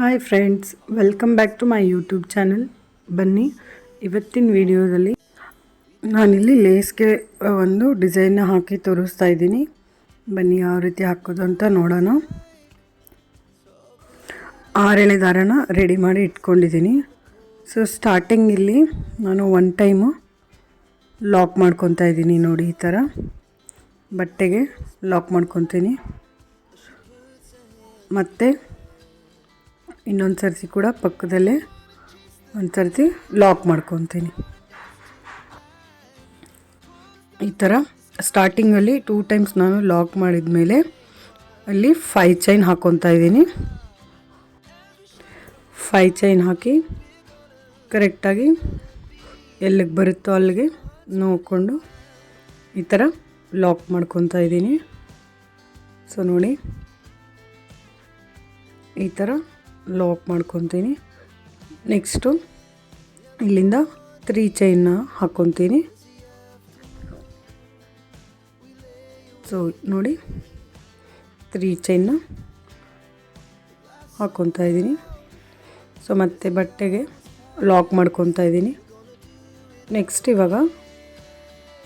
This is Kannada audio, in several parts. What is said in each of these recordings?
Hi friends welcome back to my YouTube channel ಬನ್ನಿ, ಇವತ್ತಿನ ವಿಡಿಯೋದಲ್ಲಿ ನಾನಿಲ್ಲಿ ಲೇಸ್ಗೆ ಒಂದು ಡಿಸೈನ್ನ ಹಾಕಿ ತೋರಿಸ್ತಾ ಇದ್ದೀನಿ. ಬನ್ನಿ, ಯಾವ ರೀತಿ ಹಾಕೋದು ಅಂತ ನೋಡೋಣ. ಆರೆಳೆ ದಾರನ ರೆಡಿ ಮಾಡಿ ಇಟ್ಕೊಂಡಿದ್ದೀನಿ. ಸೊ ಸ್ಟಾರ್ಟಿಂಗ್ ಇಲ್ಲಿ ನಾನು ಒನ್ ಟೈಮು ಲಾಕ್ ಮಾಡ್ಕೊತಾ ಇದ್ದೀನಿ ನೋಡಿ ಈ ಥರ. ಬಟ್ಟೆಗೆ ಲಾಕ್ ಮಾಡ್ಕೊತೀನಿ. ಮತ್ತು ಇನ್ನೊಂದು ಸರ್ತಿ ಕೂಡ ಪಕ್ಕದಲ್ಲೇ ಒಂದು ಸರ್ತಿ ಲಾಕ್ ಮಾಡ್ಕೊತೀನಿ. ಈ ಥರ ಸ್ಟಾರ್ಟಿಂಗಲ್ಲಿ ಟೂ ಟೈಮ್ಸ್ ನಾನು ಲಾಕ್ ಮಾಡಿದ ಮೇಲೆ ಅಲ್ಲಿ ಫೈ ಚೈನ್ ಹಾಕ್ಕೊತಾ ಇದ್ದೀನಿ. ಫೈ ಚೈನ್ ಹಾಕಿ ಕರೆಕ್ಟಾಗಿ ಎಲ್ಲಿಗೆ ಬರುತ್ತೋ ಅಲ್ಲಿಗೆ ನೋಡಿಕೊಂಡು ಈ ಥರ ಲಾಕ್ ಮಾಡ್ಕೊತಾ ಇದ್ದೀನಿ. ಸೊ ನೋಡಿ, ಈ ಥರ ಲಾಕ್ ಮಾಡ್ಕೊತೀನಿ. ನೆಕ್ಸ್ಟು ಇಲ್ಲಿಂದ ತ್ರೀ ಚೈನ್ನ ಹಾಕ್ಕೊತೀನಿ ಸೊ ನೋಡಿ ತ್ರೀ ಚೈನ್ನ ಹಾಕ್ಕೊತಾ ಇದ್ದೀನಿ. ಸೊ ಮತ್ತೆ ಬಟ್ಟೆಗೆ ಲಾಕ್ ಮಾಡ್ಕೊತಾ ಇದ್ದೀನಿ. ನೆಕ್ಸ್ಟ್ ಇವಾಗ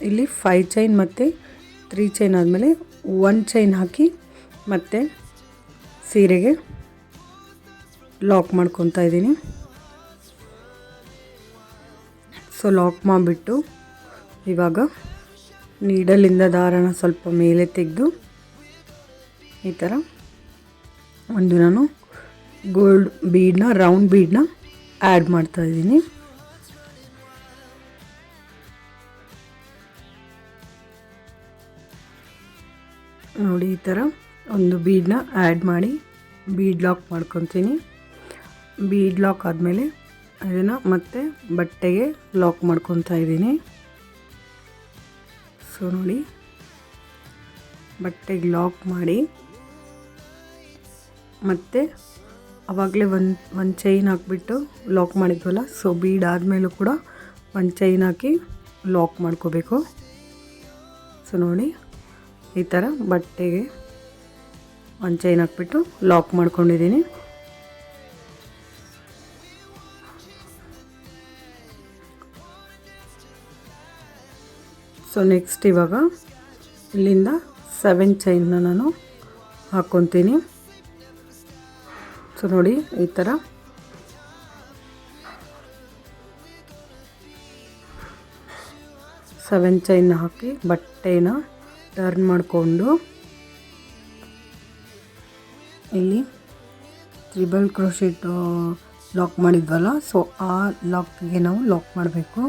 ಇಲ್ಲಿ ಫೈ ಚೈನ್ ಮತ್ತು ತ್ರೀ ಚೈನ್ ಆದಮೇಲೆ ಒನ್ ಚೈನ್ ಹಾಕಿ ಮತ್ತು ಸೀರೆಗೆ ಲಾಕ್ ಮಾಡ್ಕೊತಾ ಇದ್ದೀನಿ. ಸೊ ಲಾಕ್ ಮಾಡಿಬಿಟ್ಟು ಇವಾಗ ನೀಡಲಿಂದ ದಾರನ ಸ್ವಲ್ಪ ಮೇಲೆ ತೆಗೆದು ಈ ಥರ ಒಂದು ನಾನು ಗೋಲ್ಡ್ ಬೀಡನ್ನ ರೌಂಡ್ ಬೀಡನ್ನ ಆ್ಯಡ್ ಮಾಡ್ತಾ ಇದ್ದೀನಿ. ನೋಡಿ ಈ ಥರ ಒಂದು ಬೀಡನ್ನ ಆ್ಯಡ್ ಮಾಡಿ ಬೀಡ್ ಲಾಕ್ ಮಾಡ್ಕೊತೀನಿ. ಬೀಡ್ ಲಾಕ್ ಆದಮೇಲೆ ಅದನ್ನು ಮತ್ತೆ ಬಟ್ಟೆಗೆ ಲಾಕ್ ಮಾಡ್ಕೊತಾ ಇದ್ದೀನಿ. ಸೊ ನೋಡಿ. ಬಟ್ಟೆಗೆ ಲಾಕ್ ಮಾಡಿ ಮತ್ತು ಆವಾಗಲೇ ಒಂದು ಒಂದು ಚೈನ್ ಹಾಕ್ಬಿಟ್ಟು ಲಾಕ್ ಮಾಡಿದ್ವಲ್ಲ ಸೊ ಬೀಡ್ ಆದಮೇಲೂ ಕೂಡ ಒಂದು ಚೈನ್ ಹಾಕಿ ಲಾಕ್ ಮಾಡ್ಕೋಬೇಕು. ಸೊ ನೋಡಿ. ಈ ಥರ ಬಟ್ಟೆಗೆ ಒಂದು ಚೈನ್ ಹಾಕ್ಬಿಟ್ಟು ಲಾಕ್ ಮಾಡ್ಕೊಂಡಿದ್ದೀನಿ. ಸೊ ನೆಕ್ಸ್ಟ್ ಇವಾಗ ಇಲ್ಲಿಂದ ಸೆವೆನ್ ಚೈನ್ನ ನಾನು ಹಾಕ್ಕೊತೀನಿ ಸೊ ನೋಡಿ ಈ ಥರ ಸೆವೆನ್ ಚೈನ್ ಹಾಕಿ ಬಟ್ಟೆನ ಟರ್ನ್ ಮಾಡಿಕೊಂಡು ಇಲ್ಲಿ ತ್ರಿಬಲ್ ಕ್ರೋಶೆಟ್ ಲಾಕ್ ಮಾಡಿದ್ವಲ್ಲ ಸೊ ಆ ಲಾಕ್ಗೆ ನಾವು ಲಾಕ್ ಮಾಡಬೇಕು.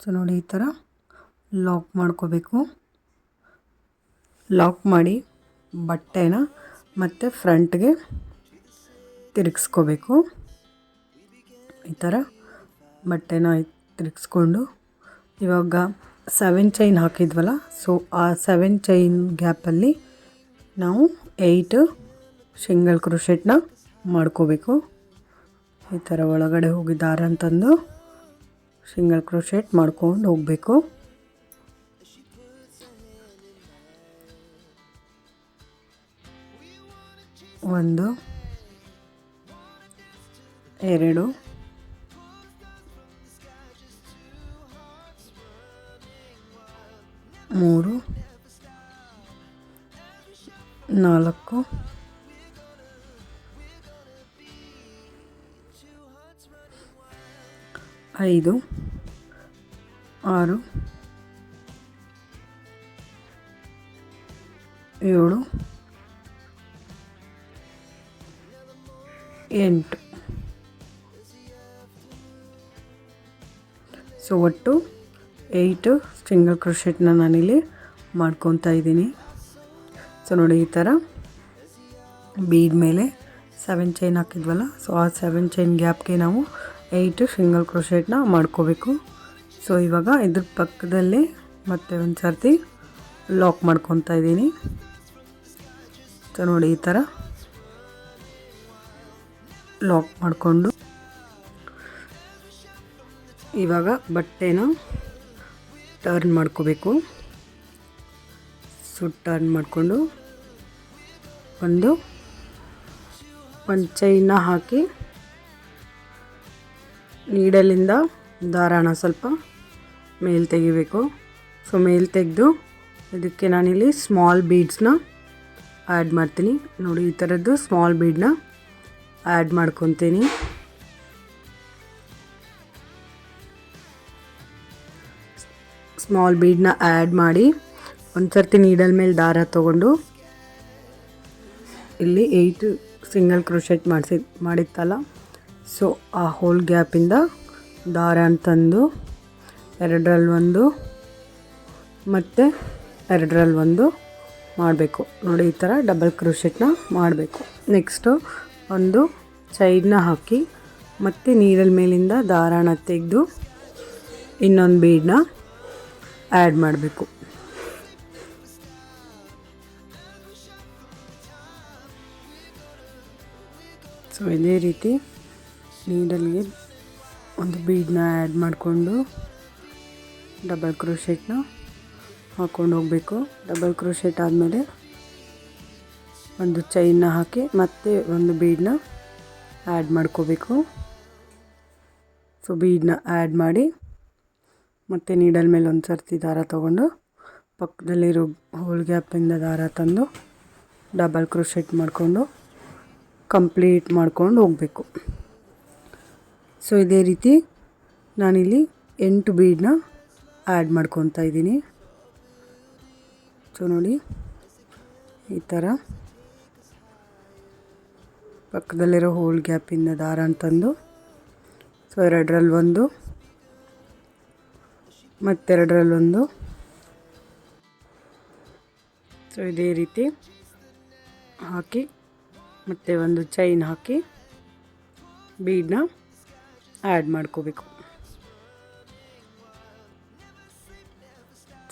ಸೊ ನೋಡಿ ಈ ಥರ ಲಾಕ್ ಮಾಡ್ಕೋಬೇಕು. ಲಾಕ್ ಮಾಡಿ ಬಟ್ಟೆನ ಮತ್ತು ಫ್ರಂಟ್ಗೆ ತಿರುಗಿಸ್ಕೋಬೇಕು. ಈ ಥರ ಬಟ್ಟೆನ ತಿರುಗಿಸ್ಕೊಂಡು ಇವಾಗ ಸೆವೆನ್ ಚೈನ್ ಹಾಕಿದ್ವಲ್ಲ ಸೊ ಆ ಸೆವೆನ್ ಚೈನ್ ಗ್ಯಾಪಲ್ಲಿ ನಾವು ಏಯ್ಟ್ ಸಿಂಗಲ್ ಕ್ರೋಶೆಟ್ನ ಮಾಡ್ಕೋಬೇಕು. ಈ ಥರ ಒಳಗಡೆ ಹೋಗಿ ಅಂತಂದು ಸಿಂಗಲ್ ಕ್ರೋಶೆಟ್ ಮಾಡ್ಕೊಂಡು ಹೋಗಬೇಕು. ಒಂದು ಎರಡು ಮೂರು ನಾಲ್ಕು ಐದು, ಆರು, ಏಳು, ಎಂಟು. ಸೊ ಒಟ್ಟು ಏಯ್ಟು ಸಿಂಗಲ್ ಕ್ರೋಶೆಟ್ನ ನಾನಿಲ್ಲಿ ಮಾಡ್ಕೊತಾ ಇದ್ದೀನಿ. ಸೊ ನೋಡಿ ಈ ಥರ ಬೀಡ್ ಮೇಲೆ ಸೆವೆನ್ ಚೈನ್ ಹಾಕಿದ್ವಲ್ಲ ಸೊ ಆ ಸೆವೆನ್ ಚೈನ್ ಗ್ಯಾಪ್ಗೆ ನಾವು ಏಯ್ಟು ಸಿಂಗಲ್ ಕ್ರೋಶೆಟ್ನ ಮಾಡ್ಕೋಬೇಕು. ಸೊ ಇವಾಗ ಇದ್ರ ಪಕ್ಕದಲ್ಲೇ ಮತ್ತೆ ಒಂದು ಸರ್ತಿ ಲಾಕ್ ಮಾಡ್ಕೊತಾ ಇದ್ದೀನಿ. ಸೊ ನೋಡಿ ಈ ಥರ ಲಾಕ್ ಮಾಡಿಕೊಂಡು ಇವಾಗ ಬಟ್ಟೆನ ಟರ್ನ್ ಮಾಡ್ಕೋಬೇಕು. ಸೊ ಟರ್ನ್ ಮಾಡಿಕೊಂಡು ಒಂದು ಒಂದು ಚೈನ ಹಾಕಿ ನೀಡಲಿಂದ ದಾರಾನ ಸ್ವಲ್ಪ ಮೇಲೆ ತೆಗಿಬೇಕು. ಸೊ ಮೇಲೆ ತೆಗೆದು ಇದಕ್ಕೆ ನಾನಿಲ್ಲಿ ಸ್ಮಾಲ್ ಬೀಡ್ಸ್ನ ಆ್ಯಡ್ ಮಾಡ್ತೀನಿ. ನೋಡಿ, ಈ ಥರದ್ದು ಸ್ಮಾಲ್ ಬೀಡ್ನ ಆ್ಯಡ್ ಮಾಡ್ಕೊತೀನಿ. ಸ್ಮಾಲ್ ಬೀಡ್ನ ಆ್ಯಡ್ ಮಾಡಿ ಒಂದು ಸರ್ತಿ ನೀಡಲ್ ಮೇಲೆ ದಾರ ತೊಗೊಂಡು ಇಲ್ಲಿ ಏಯ್ಟ್ ಸಿಂಗಲ್ ಕ್ರೋಶೆಟ್ ಮಾಡಿಸಿ ಮಾಡಿತ್ತಲ್ಲ? ಸೊ ಆ ಹೋಲ್ ಗ್ಯಾಪಿಂದ ದಾರ ಅಂತಂದು ಎರಡರಲ್ಲಿ ಒಂದು, ಮತ್ತು ಎರಡರಲ್ಲಿ ಒಂದು ಮಾಡಬೇಕು. ನೋಡಿ, ಈ ಥರ ಡಬಲ್ ಕ್ರೂಶೆಟ್ನ ಮಾಡಬೇಕು. ನೆಕ್ಸ್ಟು ಒಂದು ಸೈಡ್ನ ಹಾಕಿ, ಮತ್ತು ನೀರಲ್ಲಿ ಮೇಲಿಂದ ದಾರಾನ ತೆಗೆದು, ಇನ್ನೊಂದು ಬೀಡನ್ನ ಆ್ಯಡ್ ಮಾಡಬೇಕು. ಸೊ ಇದೇ ರೀತಿ ನೀಡಲ್ಗೆ ಒಂದು ಬೀಡನ್ನ ಆ್ಯಡ್ ಮಾಡಿಕೊಂಡು ಡಬಲ್ ಕ್ರೋಶೆಟ್ನ ಹಾಕ್ಕೊಂಡು ಹೋಗಬೇಕು. ಡಬಲ್ ಕ್ರೋಶೆಟ್ ಆದಮೇಲೆ ಒಂದು ಚೈನ್ನ ಹಾಕಿ ಮತ್ತೆ ಒಂದು ಬೀಡನ್ನ ಆ್ಯಡ್ ಮಾಡ್ಕೋಬೇಕು. ಸೊ ಬೀಡನ್ನ ಆ್ಯಡ್ ಮಾಡಿ ಮತ್ತು ನೀಡಲ್ ಮೇಲೆ ಒಂದು ಸರ್ತಿ ದಾರ ತೊಗೊಂಡು ಪಕ್ಕದಲ್ಲಿರೋ ಹೋಲ್ ಗ್ಯಾಪಿಂದ ದಾರ ತಂದು ಡಬಲ್ ಕ್ರೋಶೆಟ್ ಮಾಡಿಕೊಂಡು ಕಂಪ್ಲೀಟ್ ಮಾಡ್ಕೊಂಡು ಹೋಗಬೇಕು. ಸೊ ಇದೇ ರೀತಿ ನಾನಿಲ್ಲಿ ಎಂಟು ಬೀಡನ್ನ ಆ್ಯಡ್ ಮಾಡ್ಕೊತಾ ಇದ್ದೀನಿ. ಸೊ ನೋಡಿ, ಈ ಥರ ಪಕ್ಕದಲ್ಲಿರೋ ಹೋಲ್ ಗ್ಯಾಪಿಂದ ದಾರ ಅಂತಂದು ಸೊ ಎರಡರಲ್ಲಿ ಒಂದು ಮತ್ತೆರಡರಲ್ಲೊಂದು ಸೊ ಇದೇ ರೀತಿ ಹಾಕಿ, ಮತ್ತೆ ಒಂದು ಚೈನ್ ಹಾಕಿ ಬೀಡನ್ನ ಆ್ಯಡ್ ಮಾಡ್ಕೋಬೇಕು.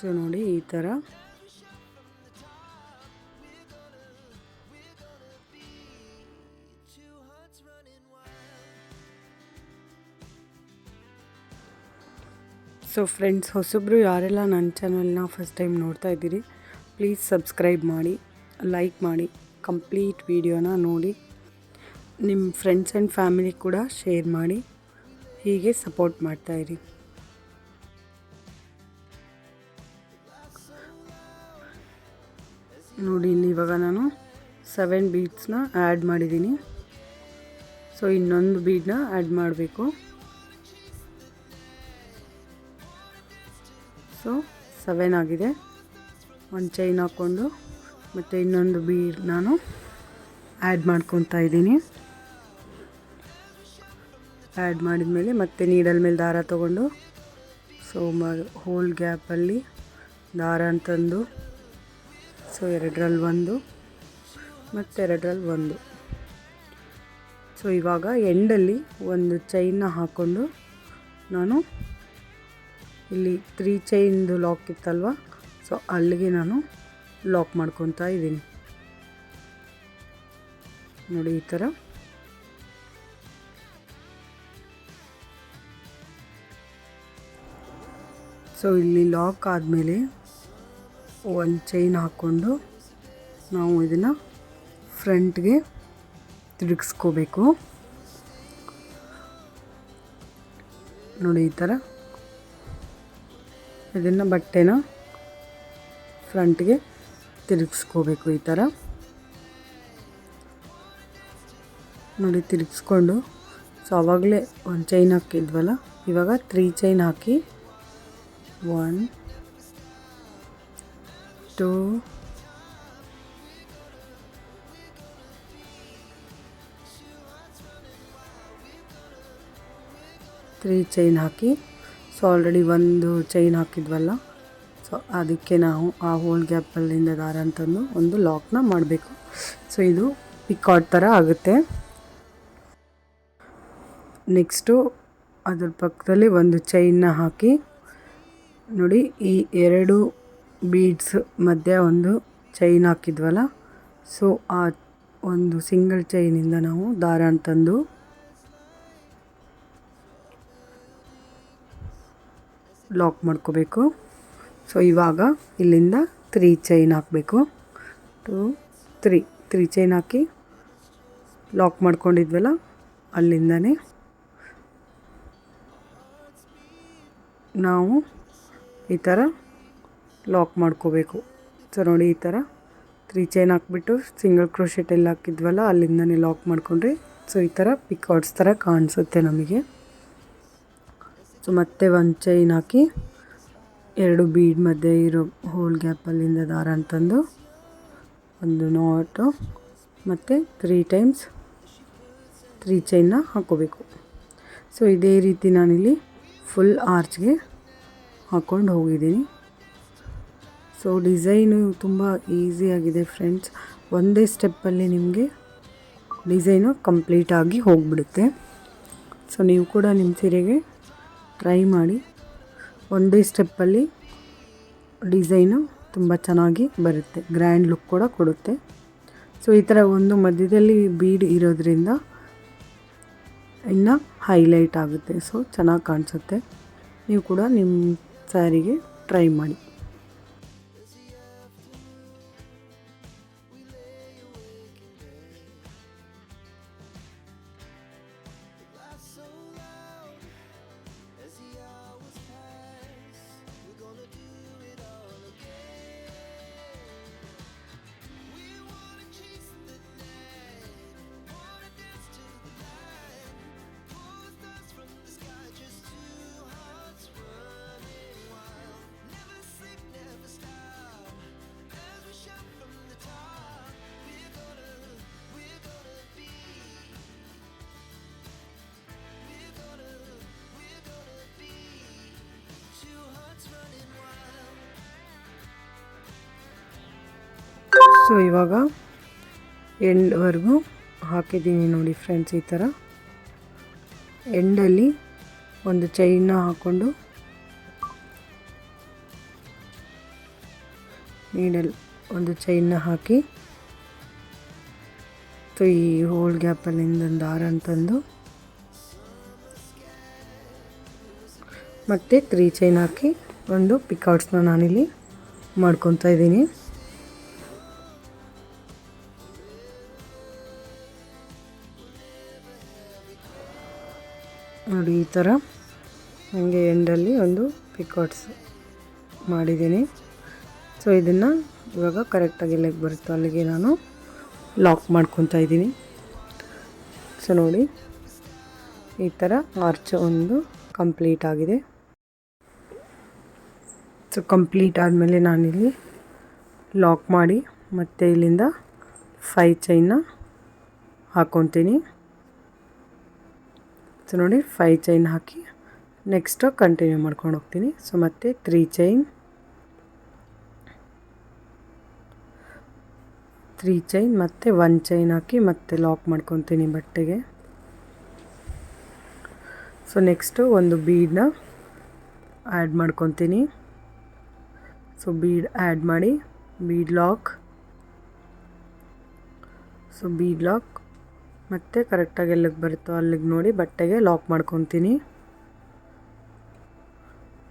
ಸೊ ನೋಡಿ ಈ ಥರ. ಸೊ ಫ್ರೆಂಡ್ಸ್ ಹೊಸಬ್ರು ಯಾರೆಲ್ಲ ನನ್ನ ಚಾನಲ್ನ ಫಸ್ಟ್ ಟೈಮ್ ನೋಡ್ತಾ ಇದ್ದೀರಿ ಪ್ಲೀಸ್ ಸಬ್ಸ್ಕ್ರೈಬ್ ಮಾಡಿ ಲೈಕ್ ಮಾಡಿ ಕಂಪ್ಲೀಟ್ ವಿಡಿಯೋನ ನೋಡಿ ನಿಮ್ಮ ಫ್ರೆಂಡ್ಸ್ ಆ್ಯಂಡ್ ಫ್ಯಾಮಿಲಿ ಕೂಡ ಶೇರ್ ಮಾಡಿ. ಹೀಗೆ ಸಪೋರ್ಟ್ ಮಾಡ್ತಾಯಿರಿ ನೋಡಿ, ಇಲ್ಲಿ ಇವಾಗ ನಾನು ಸೆವೆನ್ ಬೀಡ್ಸ್ನ ಆ್ಯಡ್ ಮಾಡಿದ್ದೀನಿ. ಸೊ ಇನ್ನೊಂದು ಬೀಡ್ನ ಆ್ಯಡ್ ಮಾಡಬೇಕು. ಸೊ ಸೆವೆನ್ ಆಗಿದೆ. ಒಂದು ಚೈನ್ ಹಾಕ್ಕೊಂಡು ಮತ್ತು ಇನ್ನೊಂದು ಬೀಡ್ ನಾನು ಆ್ಯಡ್ ಮಾಡ್ಕೊತಾ ಇದ್ದೀನಿ. ಆ್ಯಡ್ ಮಾಡಿದ ಮೇಲೆ ಮತ್ತೆ ನೀಡಲ್ ಮೇಲೆ ದಾರ ತೊಗೊಂಡು ಸೊ ಮ ಹೋಲ್ ಗ್ಯಾಪಲ್ಲಿ ದಾರ ಅಂತಂದು ಸೊ ಎರಡರಲ್ಲಿ ಒಂದು ಮತ್ತೆರಡರಲ್ಲಿ ಒಂದು. ಸೊ ಇವಾಗ ಎಂಡಲ್ಲಿ ಒಂದು ಚೈನ್ನ ಹಾಕ್ಕೊಂಡು ನಾನು ಇಲ್ಲಿ ತ್ರೀ ಚೈನ್ದು ಲಾಕ್ ಇತ್ತಲ್ವ ಸೊ ಅಲ್ಲಿಗೆ ನಾನು ಲಾಕ್ ಮಾಡ್ಕೊತಾ ಇದ್ದೀನಿ. ನೋಡಿ ಈ ಥರ ಸೊ ಇಲ್ಲಿ ಲಾಕ್ ಆದಮೇಲೆ ಒಂದು ಚೈನ್ ಹಾಕ್ಕೊಂಡು ನಾವು ಇದನ್ನು ಫ್ರಂಟ್ಗೆ ತಿರುಗಿಸ್ಕೋಬೇಕು. ನೋಡಿ ಈ ಥರ ಇದನ್ನು ಬಟ್ಟೆನ ಫ್ರಂಟ್ಗೆ ತಿರುಗಿಸ್ಕೋಬೇಕು ಈ ಥರ ನೋಡಿ ತಿರುಗಿಸ್ಕೊಂಡು. ಸೊ ಆವಾಗಲೇ ಒಂದು ಚೈನ್ ಹಾಕಿದ್ವಲ್ಲ, ಇವಾಗ ತ್ರೀ ಚೈನ್ ಹಾಕಿ ಒನ್ ಟೂ ತ್ರೀ ಚೈನ್ ಹಾಕಿ. ಸೊ ಆಲ್ರೆಡಿ ಒಂದು ಚೈನ್ ಹಾಕಿದ್ವಲ್ಲ. ಸೊ ಅದಕ್ಕೆ ನಾವು ಆ ಹೋಲ್ ಗ್ಯಾಪಲ್ಲಿಂದ ದಾರ ಅಂತಂದು ಒಂದು ಲಾಕ್ನ ಮಾಡಬೇಕು. ಸೊ ಇದು ಪಿಕಾಟ್ ಥರ ಆಗುತ್ತೆ. ನೆಕ್ಸ್ಟು ಅದ್ರ ಪಕ್ಕದಲ್ಲಿ ಒಂದು ಚೈನ್ನ ಹಾಕಿ. ನೋಡಿ, ಈ ಎರಡು ಬೀಡ್ಸ್ ಮಧ್ಯೆ ಒಂದು ಚೈನ್ ಹಾಕಿದ್ವಲ್ಲ? ಸೊ ಆ ಒಂದು ಸಿಂಗಲ್ ಚೈನಿಂದ ನಾವು ದಾರ ತಂದು ಲಾಕ್ ಮಾಡ್ಕೋಬೇಕು. ಸೊ ಇವಾಗ ಇಲ್ಲಿಂದ ತ್ರೀ ಚೈನ್ ಹಾಕಬೇಕು. ಟು ತ್ರೀ ತ್ರೀ ಚೈನ್ ಹಾಕಿ ಲಾಕ್ ಮಾಡ್ಕೊಂಡಿದ್ವಲ್ಲ, ಅಲ್ಲಿಂದನೇ ನಾವು ಈ ಥರ ಲಾಕ್ ಮಾಡ್ಕೋಬೇಕು. ಸೊ ನೋಡಿ ಈ ಥರ ತ್ರೀ ಚೈನ್ ಹಾಕ್ಬಿಟ್ಟು ಸಿಂಗಲ್ ಕ್ರೋಶೆಟ್ ಎಲ್ಲ ಹಾಕಿದ್ವಲ್ಲ, ಅಲ್ಲಿಂದನೇ ಲಾಕ್ ಮಾಡ್ಕೊಂಡ್ರೆ ಸೊ ಈ ಥರ ಪಿಕಾಟ್ಸ್ ಥರ ಕಾಣಿಸುತ್ತೆ ನಮಗೆ. ಸೊ ಮತ್ತೆ ಒಂದು ಚೈನ್ ಹಾಕಿ ಎರಡು ಬೀಡ್ ಮಧ್ಯೆ ಇರೋ ಹೋಲ್ ಗ್ಯಾಪಲ್ಲಿಂದ ದಾರ ಅಂತಂದು ಒಂದು ನಾಟು ಮತ್ತು ತ್ರೀ ಟೈಮ್ಸ್ ತ್ರೀ ಚೈನ್ನ ಹಾಕ್ಕೋಬೇಕು ಸೊ ಇದೇ ರೀತಿ ನಾನಿಲ್ಲಿ ಫುಲ್ ಆರ್ಚ್ಗೆ ಹಾಕ್ಕೊಂಡು ಹೋಗಿದ್ದೀನಿ. ಸೊ ಡಿಸೈನು ತುಂಬ ಈಸಿಯಾಗಿದೆ ಫ್ರೆಂಡ್ಸ್ ಒಂದೇ ಸ್ಟೆಪ್ಪಲ್ಲಿ ನಿಮಗೆ ಡಿಸೈನು ಕಂಪ್ಲೀಟಾಗಿ ಹೋಗಿಬಿಡುತ್ತೆ. ಸೊ ನೀವು ಕೂಡ ನಿಮ್ಮ ಸೀರೆಗೆ ಟ್ರೈ ಮಾಡಿ. ಒಂದೇ ಸ್ಟೆಪ್ಪಲ್ಲಿ ಡಿಸೈನು ತುಂಬ ಚೆನ್ನಾಗಿ ಬರುತ್ತೆ. ಗ್ರ್ಯಾಂಡ್ ಲುಕ್ ಕೂಡ ಕೊಡುತ್ತೆ. ಸೊ ಈ ಥರ ಒಂದು ಮಧ್ಯದಲ್ಲಿ ಬೀಡ್ ಇರೋದ್ರಿಂದ ಇನ್ನು ಹೈಲೈಟ್ ಆಗುತ್ತೆ. ಸೊ ಚೆನ್ನಾಗಿ ಕಾಣಿಸುತ್ತೆ. ನೀವು ಕೂಡ ನಿಮ್ಮ ಸ್ಯಾರಿಗೆ ಟ್ರೈ ಮಾಡಿ. ಸೊ ಇವಾಗ ಎಂಡ್ವರೆಗೂ ಹಾಕಿದ್ದೀನಿ ನೋಡಿ ಫ್ರೆಂಡ್ಸ್ ಈ ಥರ ಎಂಡಲ್ಲಿ ಒಂದು ಚೈನ್ನ ಹಾಕ್ಕೊಂಡು ನೀಡಲ್ ಒಂದು ಚೈನ್ನ ಹಾಕಿ ಸೊ ಈ ಹೋಲ್ ಗ್ಯಾಪಲ್ಲಿಂದ ಒಂದು ದಾರ ಅಂತಂದು ಮತ್ತು ತ್ರೀ ಚೈನ್ ಹಾಕಿ ಒಂದು ಪಿಕೌಟ್ಸ್ನ ನಾನಿಲ್ಲಿ ಮಾಡ್ಕೊತಾ ಇದ್ದೀನಿ. ಥರ ನನಗೆ ಎಂಡಲ್ಲಿ ಒಂದು ಪಿಕಾಟ್ಸ್ ಮಾಡಿದ್ದೀನಿ. ಸೊ ಇದನ್ನು ಇವಾಗ ಕರೆಕ್ಟಾಗಿ ಎಲ್ಲಿಗೆ ಬರುತ್ತೋ. ಅಲ್ಲಿಗೆ ನಾನು ಲಾಕ್ ಮಾಡ್ಕೊತಾ ಇದ್ದೀನಿ. ಸೊ ನೋಡಿ, ಈ ಥರ ಆರ್ಚ್ ಒಂದು ಕಂಪ್ಲೀಟ್ ಆಗಿದೆ. ಸೊ ಕಂಪ್ಲೀಟ್ ಆದಮೇಲೆ ನಾನಿಲ್ಲಿ ಲಾಕ್ ಮಾಡಿ ಮತ್ತು ಇಲ್ಲಿಂದ ಫೈ ಚೈನ್ನ ಹಾಕ್ಕೊತೀನಿ ಸೊ ನೋಡಿ ಫೈ ಚೈನ್ ಹಾಕಿ ನೆಕ್ಸ್ಟು ಕಂಟಿನ್ಯೂ ಮಾಡ್ಕೊಂಡು ಹೋಗ್ತೀನಿ. ಸೊ ಮತ್ತೆ ತ್ರೀ ಚೈನ್ ತ್ರೀ ಚೈನ್ ಮತ್ತು ಒನ್ ಚೈನ್ ಹಾಕಿ ಮತ್ತೆ ಲಾಕ್ ಮಾಡ್ಕೊತೀನಿ ಬಟ್ಟೆಗೆ. ಸೊ ನೆಕ್ಸ್ಟು ಒಂದು ಬೀಡನ್ನ ಆ್ಯಡ್ ಮಾಡ್ಕೊತೀನಿ. ಸೊ ಬೀಡ್ ಆ್ಯಡ್ ಮಾಡಿ bead lock so bead lock ಮತ್ತು ಕರೆಕ್ಟಾಗಿ ಎಲ್ಲಿಗೆ ಬರುತ್ತೋ ಅಲ್ಲಿಗೆ ನೋಡಿ ಬಟ್ಟೆಗೆ ಲಾಕ್ ಮಾಡ್ಕೊತೀನಿ.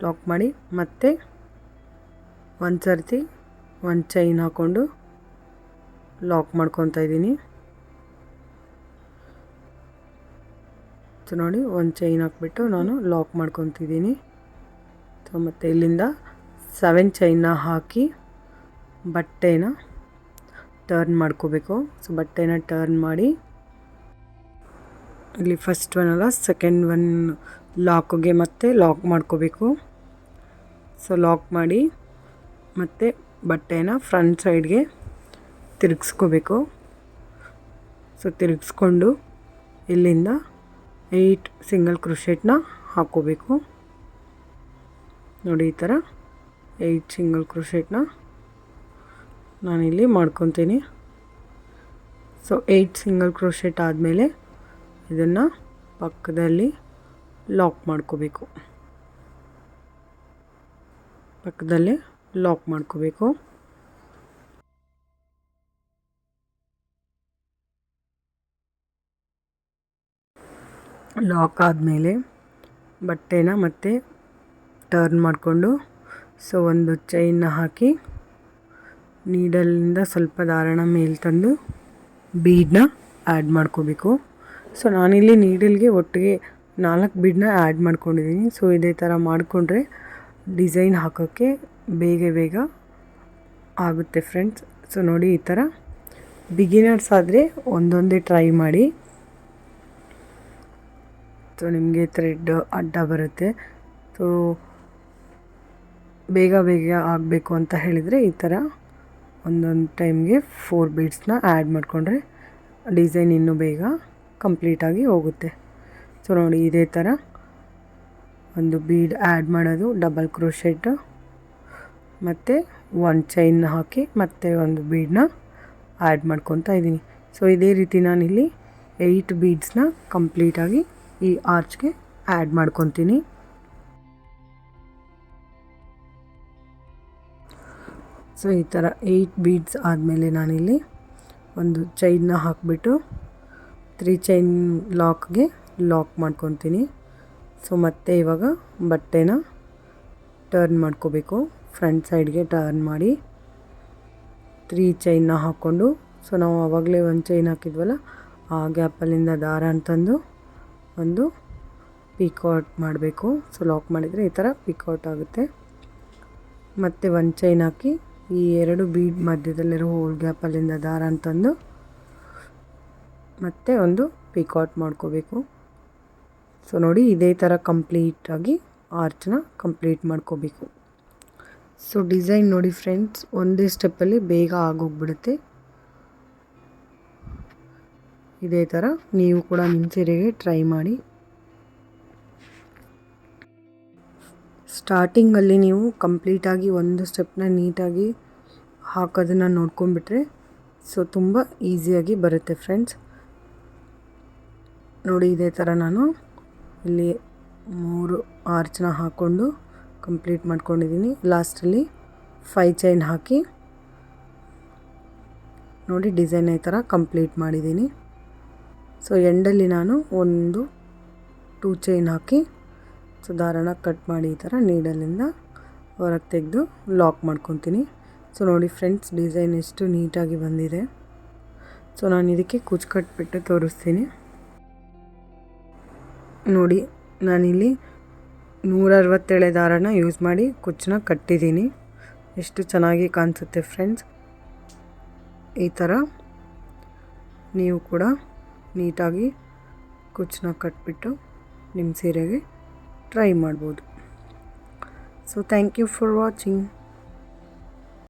ಲಾಕ್ ಮಾಡಿ ಮತ್ತೆ ಒಂದು ಸರ್ತಿ ಒಂದು ಚೈನ್ ಹಾಕ್ಕೊಂಡು ಲಾಕ್ ಮಾಡ್ಕೊತಾ ಇದ್ದೀನಿ. ನೋಡಿ ಒಂದು ಚೈನ್ ಹಾಕ್ಬಿಟ್ಟು ನಾನು ಲಾಕ್ ಮಾಡ್ಕೊತಿದ್ದೀನಿ ಸೊ ಮತ್ತು ಇಲ್ಲಿಂದ ಸೆವೆನ್ ಚೈನ್ನ ಹಾಕಿ ಬಟ್ಟೆನ ಟರ್ನ್ ಮಾಡ್ಕೋಬೇಕು. ಸೊ ಬಟ್ಟೆನ ಟರ್ನ್ ಮಾಡಿ ಇಲ್ಲಿ ಫಸ್ಟ್ ಒನ್ ಅಲ್ಲ ಸೆಕೆಂಡ್ ಒನ್ ಲಾಕ್ಗೆ ಮತ್ತೆ ಲಾಕ್ ಮಾಡ್ಕೋಬೇಕು. ಸೊ ಲಾಕ್ ಮಾಡಿ ಮತ್ತು ಬಟ್ಟೆನ ಫ್ರಂಟ್ ಸೈಡ್ಗೆ ತಿರುಗಿಸ್ಕೋಬೇಕು. ಸೊ ತಿರುಗಿಸ್ಕೊಂಡು ಇಲ್ಲಿಂದ ಏಯ್ಟ್ ಸಿಂಗಲ್ ಕ್ರೋಶೆಟ್ನ ಹಾಕ್ಕೋಬೇಕು ನೋಡಿ, ಈ ಥರ ಏಯ್ಟ್ ಸಿಂಗಲ್ ಕ್ರೋಶೆಟ್ನ ನಾನಿಲ್ಲಿ ಮಾಡ್ಕೊತೀನಿ. ಸೊ ಏಯ್ಟ್ ಸಿಂಗಲ್ ಕ್ರೋಶೆಟ್ ಆದಮೇಲೆ ಇದನ್ನು ಪಕ್ಕದಲ್ಲಿ ಲಾಕ್ ಮಾಡ್ಕೋಬೇಕು. ಪಕ್ಕದಲ್ಲಿ ಲಾಕ್ ಮಾಡ್ಕೋಬೇಕು. ಲಾಕ್ ಆದಮೇಲೆ ಬಟ್ಟೆನ ಮತ್ತೆ ಟರ್ನ್ ಮಾಡಿಕೊಂಡು ಸೊ ಒಂದು ಚೈನ್ನ ಹಾಕಿ ನೀಡಲಿಂದ ಸ್ವಲ್ಪ ದಾರಣ ಮೇಲೆ ತಂದು ಬೀಡನ್ನ ಆ್ಯಡ್ ಮಾಡ್ಕೋಬೇಕು. ಸೊ ನಾನಿಲ್ಲಿ ನೀಡಲ್ಗೆ ಒಟ್ಟಿಗೆ ನಾಲ್ಕು ಬಿಡ್ನ ಆ್ಯಡ್ ಮಾಡ್ಕೊಂಡಿದ್ದೀನಿ. ಸೊ ಇದೇ ಥರ ಮಾಡಿಕೊಂಡ್ರೆ ಡಿಸೈನ್ ಹಾಕೋಕ್ಕೆ ಬೇಗ ಬೇಗ ಆಗುತ್ತೆ ಫ್ರೆಂಡ್ಸ್. ಸೊ ನೋಡಿ ಈ ಥರ ಬಿಗಿನರ್ಸ್ ಆದರೆ ಒಂದೊಂದೇ ಟ್ರೈ ಮಾಡಿ. ಸೊ ನಿಮಗೆ ಥ್ರೆಡ್ ಅಡ್ಡ ಬರುತ್ತೆ. ಸೊ ಬೇಗ ಬೇಗ ಆಗಬೇಕು ಅಂತ ಹೇಳಿದರೆ ಈ ಥರ ಒಂದೊಂದು ಟೈಮ್ಗೆ ಫೋರ್ ಬೀಡ್ಸ್ನ ಆ್ಯಡ್ ಮಾಡಿಕೊಂಡ್ರೆ ಡಿಸೈನ್ ಇನ್ನೂ ಬೇಗ ಕಂಪ್ಲೀಟಾಗಿ ಹೋಗುತ್ತೆ. ಸೊ ನೋಡಿ ಇದೇ ಥರ ಒಂದು ಬೀಡ್ ಆ್ಯಡ್ ಮಾಡೋದು, ಡಬಲ್ ಕ್ರೋಶೆಟ್ ಮತ್ತು ಒಂದು ಚೈನ್ ಹಾಕಿ ಮತ್ತೆ ಒಂದು ಬೀಡನ್ನ ಆ್ಯಡ್ ಮಾಡ್ಕೊತಾ ಇದ್ದೀನಿ. ಸೊ ಇದೇ ರೀತಿ ನಾನಿಲ್ಲಿ ಏಯ್ಟ್ ಬೀಡ್ಸ್ನ ಕಂಪ್ಲೀಟಾಗಿ ಈ ಆರ್ಚ್ಗೆ ಆ್ಯಡ್ ಮಾಡ್ಕೊತೀನಿ. ಸೊ ಈ ಥರ ಏಯ್ಟ್ ಬೀಡ್ಸ್ ಆದಮೇಲೆ ನಾನಿಲ್ಲಿ ಒಂದು ಚೈನ್ನ ಹಾಕಿಬಿಟ್ಟು ತ್ರೀ ಚೈನ್ ಲಾಕ್ಗೆ ಲಾಕ್ ಮಾಡ್ಕೊತೀನಿ. ಸೊ, ಮತ್ತೆ ಇವಾಗ ಬಟ್ಟೆನ ಟರ್ನ್ ಮಾಡ್ಕೋಬೇಕು. ಫ್ರಂಟ್ ಸೈಡ್ಗೆ ಟರ್ನ್ ಮಾಡಿ ತ್ರೀ ಚೈನ್ನ ಹಾಕ್ಕೊಂಡು. ಸೊ, ನಾವು ಆವಾಗಲೇ ಒಂದು ಚೈನ್ ಹಾಕಿದ್ವಲ್ಲ, ಆ ಗ್ಯಾಪಲ್ಲಿಂದ ದಾರ ಅಂತಂದು ಒಂದು ಪಿಕೌಟ್ ಮಾಡಬೇಕು. ಸೊ, ಲಾಕ್ ಮಾಡಿದರೆ ಈ ಥರ ಪಿಕೌಟ್ ಆಗುತ್ತೆ. ಮತ್ತು ಒಂದು ಚೈನ್ ಹಾಕಿ ಈ ಎರಡು ಬೀಡ್ ಮಧ್ಯದಲ್ಲಿರೋ ಹೋಲ್ ಗ್ಯಾಪಲ್ಲಿಂದ ದಾರ ಅಂತಂದು ಮತ್ತು ಒಂದು ಪಿಕೌಟ್ ಮಾಡ್ಕೋಬೇಕು. ಸೊ ನೋಡಿ, ಇದೇ ಥರ ಕಂಪ್ಲೀಟಾಗಿ ಆರ್ಚ್ನ ಕಂಪ್ಲೀಟ್ ಮಾಡ್ಕೋಬೇಕು. ಸೊ ಡಿಸೈನ್ ನೋಡಿ ಫ್ರೆಂಡ್ಸ್ ಒಂದೇ ಸ್ಟೆಪ್ಪಲ್ಲಿ ಬೇಗ ಆಗೋಗ್ಬಿಡುತ್ತೆ. ಇದೇ ಥರ ನೀವು ಕೂಡ ನಿಮ್ಮ ಸೀರೆಗೆ ಟ್ರೈ ಮಾಡಿ. ಸ್ಟಾರ್ಟಿಂಗಲ್ಲಿ ನೀವು ಕಂಪ್ಲೀಟಾಗಿ ಒಂದು ಸ್ಟೆಪ್ನ ನೀಟಾಗಿ ಹಾಕೋದನ್ನು ನೋಡ್ಕೊಂಬಿಟ್ರೆ ಸೊ ತುಂಬ ಈಸಿಯಾಗಿ ಬರುತ್ತೆ ಫ್ರೆಂಡ್ಸ್ ನೋಡಿ, ಇದೇ ಥರ ನಾನು ಇಲ್ಲಿ ಮೂರು ಆರ್ಚ್ನ ಹಾಕ್ಕೊಂಡು ಕಂಪ್ಲೀಟ್ ಮಾಡ್ಕೊಂಡಿದ್ದೀನಿ. ಲಾಸ್ಟಲ್ಲಿ ಫೈ ಚೈನ್ ಹಾಕಿ ನೋಡಿ ಡಿಸೈನ್ ಈ ಥರ ಕಂಪ್ಲೀಟ್ ಮಾಡಿದ್ದೀನಿ. ಸೊ ಎಂಡಲ್ಲಿ ನಾನು ಒಂದು ಟೂ ಚೈನ್ ಹಾಕಿ ಸೊ ದಾರಣ ಕಟ್ ಮಾಡಿ ಈ ಥರ ನೀಡಲಿಂದ ಹೊರಗೆ ತೆಗೆದು ಲಾಕ್ ಮಾಡ್ಕೊತೀನಿ. ಸೊ ನೋಡಿ ಫ್ರೆಂಡ್ಸ್ ಡಿಸೈನ್ ಎಷ್ಟು ನೀಟಾಗಿ ಬಂದಿದೆ. ಸೊ ನಾನು ಇದಕ್ಕೆ ಕುಚ್ಚು ಕಟ್ಬಿಟ್ಟು ತೋರಿಸ್ತೀನಿ. ನೋಡಿ, ನಾನಿಲ್ಲಿ ನೂರ ಅರವತ್ತೇಳೆ ದಾರನ ಯೂಸ್ ಮಾಡಿ ಕುಚ್ಚನ್ನ ಕಟ್ಟಿದ್ದೀನಿ. ಎಷ್ಟು ಚೆನ್ನಾಗಿ ಕಾಣಿಸುತ್ತೆ ಫ್ರೆಂಡ್ಸ್ ಈ ಥರ ನೀವು ಕೂಡ ನೀಟಾಗಿ ಕುಚ್ಚನ್ನ ಕಟ್ಬಿಟ್ಟು ನಿಮ್ಮ ಸೀರೆಗೆ ಟ್ರೈ ಮಾಡ್ಬೋದು. So thank you for watching